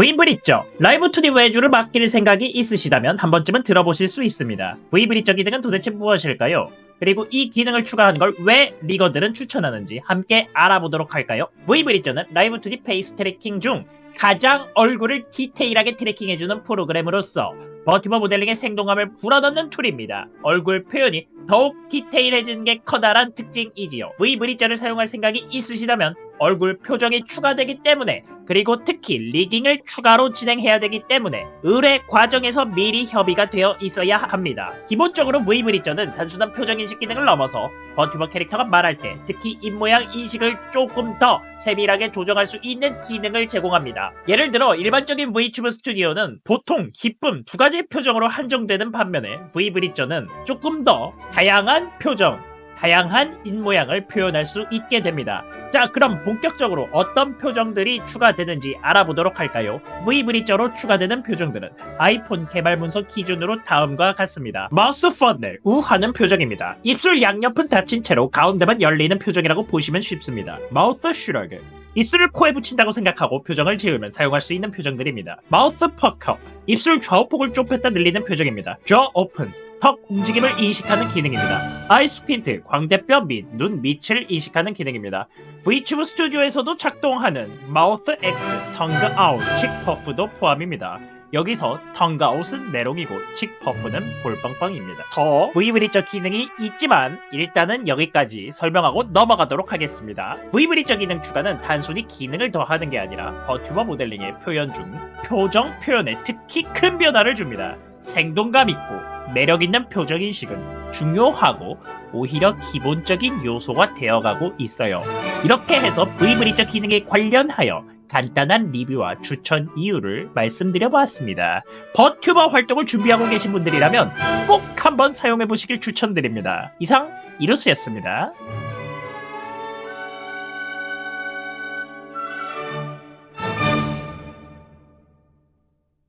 V브릿저 라이브 2D 외주를 맡길 생각이 있으시다면 한 번쯤은 들어보실 수 있습니다. V브릿저 기능은 도대체 무엇일까요? 그리고 이 기능을 추가하는 걸왜 리거들은 추천하는지 함께 알아보도록 할까요? V브릿저는 라이브 2D 페이스 트래킹 중 가장 얼굴을 디테일하게 트래킹해주는 프로그램으로서 버티버 모델링의 생동감을 불어넣는 툴입니다. 얼굴 표현이 더욱 디테일해지는 게 커다란 특징이지요. V브릿저를 사용할 생각이 있으시다면 얼굴 표정이 추가되기 때문에 그리고 특히 리깅을 추가로 진행해야 되기 때문에 의뢰 과정에서 미리 협의가 되어 있어야 합니다. 기본적으로 V브릿저는 단순한 표정 인식 기능을 넘어서 버튜버 캐릭터가 말할 때 특히 입모양 인식을 조금 더 세밀하게 조정할 수 있는 기능을 제공합니다. 예를 들어 일반적인 V튜브 스튜디오는 보통 기쁨 두 가지 표정으로 한정되는 반면에 V브릿저는 조금 더 다양한 표정 다양한 입모양을 표현할 수 있게 됩니다. 자, 그럼 본격적으로 어떤 표정들이 추가되는지 알아보도록 할까요? V브릿저로 추가되는 표정들은 아이폰 개발 문서 기준으로 다음과 같습니다. 마우스 펀넬, 우하는 표정입니다. 입술 양옆은 닫힌 채로 가운데만 열리는 표정이라고 보시면 쉽습니다. 마우스 슈러그, 입술을 코에 붙인다고 생각하고 표정을 지으면 사용할 수 있는 표정들입니다. 마우스 퍼커, 입술 좌우폭을 좁혔다 늘리는 표정입니다. 저 오픈, 턱 움직임을 인식하는 기능입니다. 아이 스퀸트, 광대뼈 및 눈 밑을 인식하는 기능입니다. V튜브 스튜디오에서도 작동하는 마우스 X, 텅그 아웃, 칙 퍼프도 포함입니다. 여기서 텅그 아웃은 메롱이고 칙 퍼프는 볼빵빵입니다. 더 V브릿저 기능이 있지만 일단은 여기까지 설명하고 넘어가도록 하겠습니다. V브릿저 기능 추가는 단순히 기능을 더하는 게 아니라 버튜버 모델링의 표현 중 표정 표현에 특히 큰 변화를 줍니다. 생동감 있고 매력 있는 표정 인식은 중요하고 오히려 기본적인 요소가 되어가고 있어요. 이렇게 해서 V브릿저 기능에 관련하여 간단한 리뷰와 추천 이유를 말씀드려 보았습니다. 버튜버 활동을 준비하고 계신 분들이라면 꼭 한번 사용해 보시길 추천드립니다. 이상 이루스였습니다.